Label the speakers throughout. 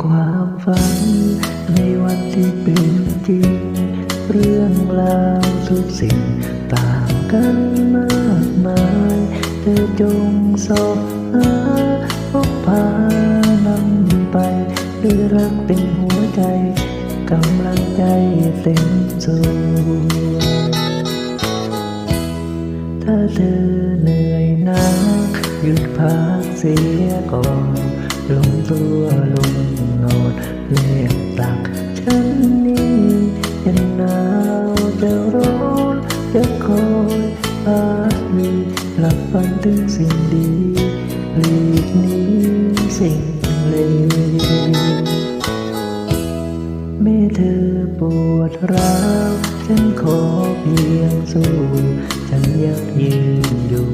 Speaker 1: ความฝัน ในวันที่เป็นจริง เรื่องราวทุกสิ่งต่างกันมากมาย เธอจงสอบหาพบพานำไปด้วยรักเป็นหัวใจกำลังใจเต็มส่วนถ้าเธอเหนื่อยนักหยุดพักเสียก่อน ลงตัวลงนอนเลียกตักฉันนี่จะหนาวจะร้อนจะคอยพักมีหลับฝันถึงสิ่งดีหลีกนี้สิ่งเลวแม่เธอปวดร้าวฉันขอเพียงสู้ ฉันยากยืนอยู่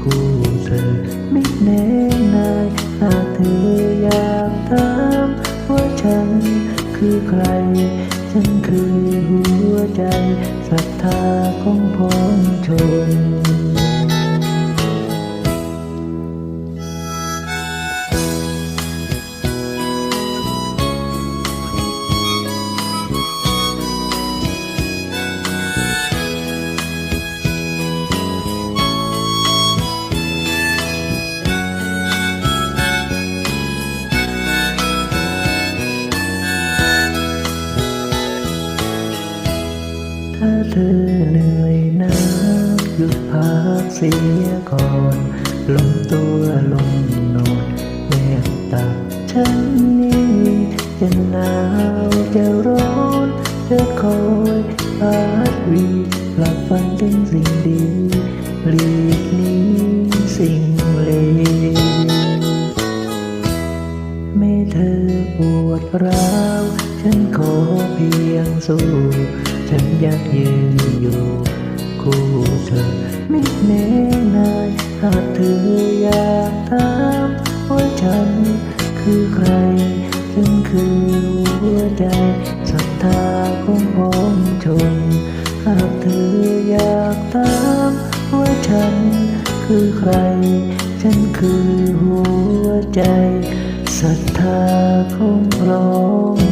Speaker 1: คู่เธอไม่แน่นายหากเธ ออยากถามว่าฉันคือใคร ฉันคือหัวใจศรัทธาของพ้องชน ถ้าเธอเหนื่อยนักหยุดพักเสียก่อนลงตัวลงนอนแนบตักฉันนี่จะหนาวจะร้อนจะคอยพัดวีหลับฝันถึงสิ่งดีหลีกนี้สิ่งเลวแม่เธอปวดร้าว ฉันขอเพียงสู้ ฉันยากยืนอยู่คู่เธอ ไม่แน่นายหากเธออยากถามว่าฉันคือใคร ฉันคือหัวใจศรัทธาของพ้องชน หากเธออยากถามว่าฉันคือใคร ฉันคือหัวใจศรัทธาของพร้อง